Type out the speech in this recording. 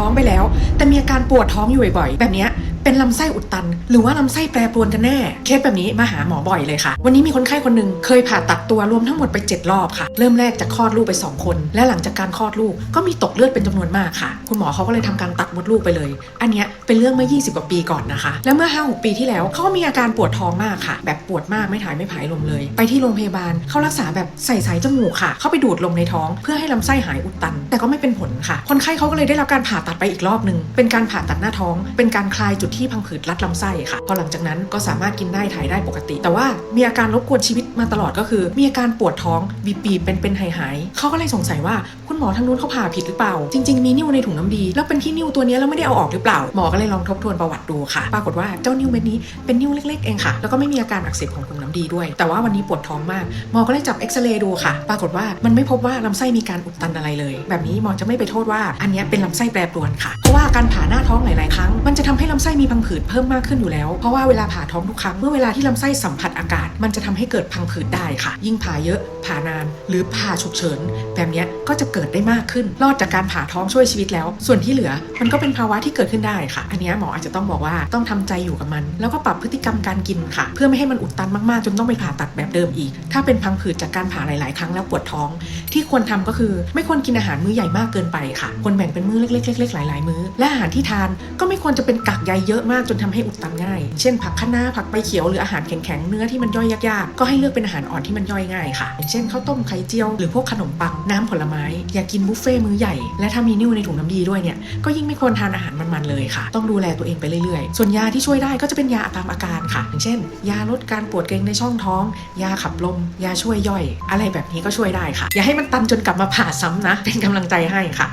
ท้องไปแล้ว แต่มีอาการปวดท้องอยู่บ่อยๆ แบบนี้เป็นลำไส้อุดตัน หรือว่าลำไส้แปรปรวนกันแน่ เคสแบบนี้มาหาหมอบ่อยเลยค่ะ วันนี้มีคนไข้คนหนึ่งเคยผ่าตัดตัวรวมทั้งหมดไป 7 รอบค่ะ เริ่มแรกจะคลอดลูกไป 2 คน และหลังจากการคลอดลูกก็มีตกเลือดเป็นจำนวนมากค่ะ คุณหมอเขาก็เลยทำการตัดมดลูกไปเลย อันเนี้ยเป็นเรื่องเมื่อ 20 กว่าปีก่อนนะคะ แล้วเมื่อ 5-6 ปีที่แล้วเขาก็มีอาการปวดท้องมากค่ะ แบบปวดมากไม่ถ่ายไม่ผายลมเลย ไปที่โรงพยาบาลเขารักษาแบบใส่สายจมูกค่ะ เข้าไปดูดลมในท้อง เพื่อให้ลำไส้หายอุดตัน แต่ก็ไม่เป็นผลค่ะ คนไข้เขาก็เลยได้รับการผ่าตัดไปอีกรอบหนึ่งเป็นการผ่าตัดหน้าท้อง เป็นการคลายจุดที่พังผืดรัดลำไส้ค่ะ พอหลังจากนั้นก็สามารถกินได้ถ่ายได้ปกติ แต่ว่ามีอาการรบกวนชีวิตมาตลอดก็คือ มีอาการปวดท้องบีปีเป็นเป็นหายหายๆเขาก็เลยสงสัยว่าคุณหมอทางนู้นเขาผ่าผิดหรือเปล่า จริง ๆ มีนิ่วในถุงน้ำดี แล้วเป็นที่นิ่วตัวนี้แล้วไม่ได้เอาออกหรือเปล่า หมอก็เลยลองทบทวนประวัติดูค่ะ ปรากฏว่าเจ้านิ่วเม็ดนี้เป็นนิ่วเล็กๆเองค่ะ แล้วก็ไม่มีอาการอักเสบของถุงน้ำดีด้วย แต่ว่าวันนี้ปวดท้องมาก หมอก็เลยจับเอ็กซเรย์ดูค่ะ ปรากฏว่ามันไม่พบว่าลำไส้มีการอุดตันอะไรเลย แบบนี้หมอจะไม่ไปโทษว่าอันนี้เป็นลำไส้แปรปรวนค่ะ เพราะว่าการผ่าหน้าท้องหลาย ๆ ครั้ง มันจะทำให้ลำไส้มีพังผืดเพิ่มมากขึ้นอยู่แล้ว เพราะว่าเวลาผ่าท้องทุกครั้ง เมื่อเวลาที่ลำไส้สัมผัสอากาศ มันจะทำให้เกิดพังผืดได้ค่ะ ยิ่งผ่าเยอะผ่านาน หรือผ่าฉุกเฉิน แบบนี้ก็จะเกิดได้มากขึ้น รอดจากการผ่าท้องช่วยชีวิตแล้ว ส่วนที่เหลือมันก็เป็นภาวะที่เกิดขึ้นได้ค่ะ อันนี้หมออาจจะต้องบอกว่าต้องทำใจอยู่กับมัน แล้วก็ปรับพฤติกรรมการกินค่ะ เพื่อไม่ให้มันอุดตันมาก ๆ จนต้องไปผ่าตัดแบบเดิมอีก ถ้าเป็นพังผืดจากการผ่าหลาย ๆ ครั้งแล้วปวดท้อง ที่ควรทำก็คือไม่ควรกินอาหารมื้อใหญ่มากเกินไปค่ะควรแบ่งเป็นมื้อเล็กๆเล็กๆหลาย ๆ มื้อ และอาหารที่ทานก็ไม่ควรจะเป็นกากใยเยอะมากจนทำให้อุดตันง่าย เช่นผักคะน้าผักใบเขียวหรืออาหารแข็ง ๆ เนื้อที่มันย่อยยาก ๆ ก็ให้เลือกเป็นอาหารอ่อนที่มันย่อยง่ายค่ะ อย่างเช่นข้าวต้มไข่เจียวหรือพวกขนมปังน้ำผลไม้ อย่ากินบุฟเฟ่ต์มื้อใหญ่ และถ้ามีนิ่วในถุงน้ำดีด้วยเนี่ยก็ยิ่งไม่ควรทานอาหารมัน ๆ เลยค่ะ ต้องดูแลตัวเองไปเรื่อย ๆ ส่วนยาที่ช่วยได้ก็จะเป็นยาตามอาการค่ะ อย่างเช่น ยาลดการปวดเกร็งในช่องท้อง ยาขับลม ยาช่วยย่อย อะไรแบบนี้ก็ช่วยได้ค่ะ อย่าให้มันตันจนกลับมาผ่าซ้ำนะ เป็นกำลังใจให้ค่ะ